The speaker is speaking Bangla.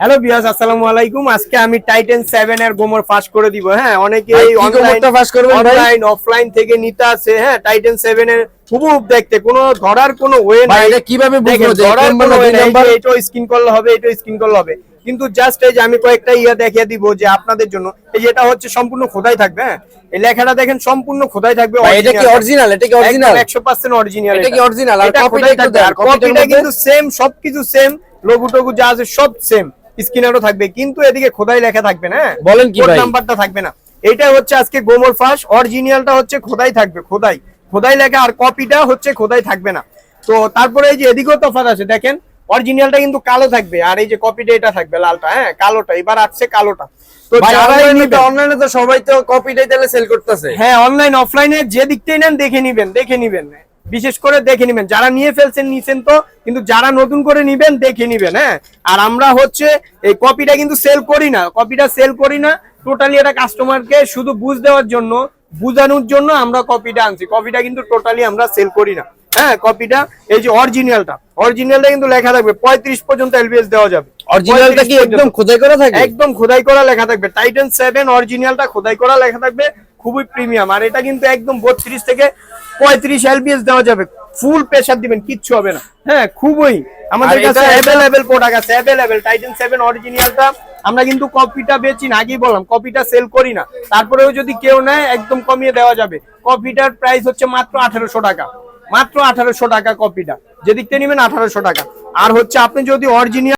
হ্যালো বিয়াস আসসালামু আলাইকুম। আজকে আমি টাইটেন 7 এর গোমর ফাঁস করে দিব হ্যাঁ? অনেকে কি অনলাইন ফাঁস করবেন অনলাইন অফলাইন থেকে নিতে আছে হ্যাঁ? টাইটেন 7 এর হুবহুব দেখতে। কোনো ধরার কোনো ওয়ে নাই। এটা কীভাবে বুঝব যে ধরার কোনো দুই নাই যে স্ক্রিন করলে হবে এটাও স্ক্রিন করলে হবে। কিন্তু জাস্ট এই যে আমি কয়েকটা ইয়া দেখিয়ে দিব যে আপনাদের জন্য। এই যে এটা হচ্ছে সম্পূর্ণ খোদাই থাকবে হ্যাঁ? এই লেখাটা দেখেন সম্পূর্ণ খোদাই থাকবে ভাই এটা কি অরিজিনাল এটা কি অরিজিনাল একশো পার্সেন্ট অরিজিনাল এটা কি original? আর এটা কপিটা কিন্তু সেম সবকিছু সেম লোগো টোগো যা আছে সব সেম স্ক্রিনারও থাকবে কিন্তু এদিকে খোদাই লেখা থাকবে না হ্যাঁ? বলেন কি ভাই? নাম্বারটা থাকবে না। এটা হচ্ছে আজকে গোমর ফাঁস অরিজিনালটা হচ্ছে খোদাই থাকবে খোদাই। খোদাই লেখা আর কপিটা হচ্ছে খোদাই থাকবে না। তো তারপরে এই যে এদিকেও তফাৎ আছে দেখেন অরিজিনালটা কিন্তু কালো থাকবে আর এই যে কপিটা এটা থাকবে লালটা হ্যাঁ কালোটা এবার আসছে কালোটা। তো অনলাইনে তো সবাই তো কপিটাই তাহলে সেল করতেছে। হ্যাঁ অনলাইন অফলাইনে যে দিকটাই নেন দেখে নিবেন দেখে নিবেন। বিশেষ করে দেখে নিবেন। যারা নিয়ে ফেলছেন, নিছেন তো, কিন্তু যারা নতুন করে নিবেন, দেখে নিবেন হ্যাঁ? আর আমরা হচ্ছে এই কপিটা কিন্তু সেল করি না। কপিটা সেল করি না। টোটালি এটা কাস্টমারকে শুধু বুঝ দেওয়ার জন্য বুঝানোর জন্য আমরা কপিটা আনছি। কপিটা কিন্তু টোটালি আমরা সেল করি না। হ্যাঁ কপিটা এই যে অরিজিনালটা অরিজিনালটা কিন্তু লেখা থাকবে। পঁয়ত্রিশ পর্যন্ত এলবিএস দেওয়া যাবে। অরিজিনালটা কি একদম খোদাই করা থাকে একদম খোদাই করা লেখা থাকবে। টাইটান সেভেন অরিজিনালটা খোদাই করা লেখা থাকবে। খুবই প্রিমিয়াম আর এটা কিন্তু একদম বত্রিশ থেকে পঁয়ত্রিশ এলবিএস দেওয়া যাবে। ফুল প্রেসার দিবেন কিচ্ছু হবে না। হ্যাঁ খুবই। আমাদের কাছে অ্যাভেলেবেল প্রোডাক্ট আছে। অ্যাভেলেবেল টাইটান সেভেন অরিজিনালটা আমরা কিন্তু কপিটা বেচি না, আগেই বললাম কপিটা সেল করি না। তারপরেও যদি কেউ নেয়, একদম কমিয়ে দেওয়া যাবে। কপিটার প্রাইস হচ্ছে মাত্র আঠারোশো টাকা। মাত্র আঠারোশো টাকা কপিটা যেদিক থেকে নেবেন আঠারোশো টাকা। আর হচ্ছে আপনি যদি অরিজিনাল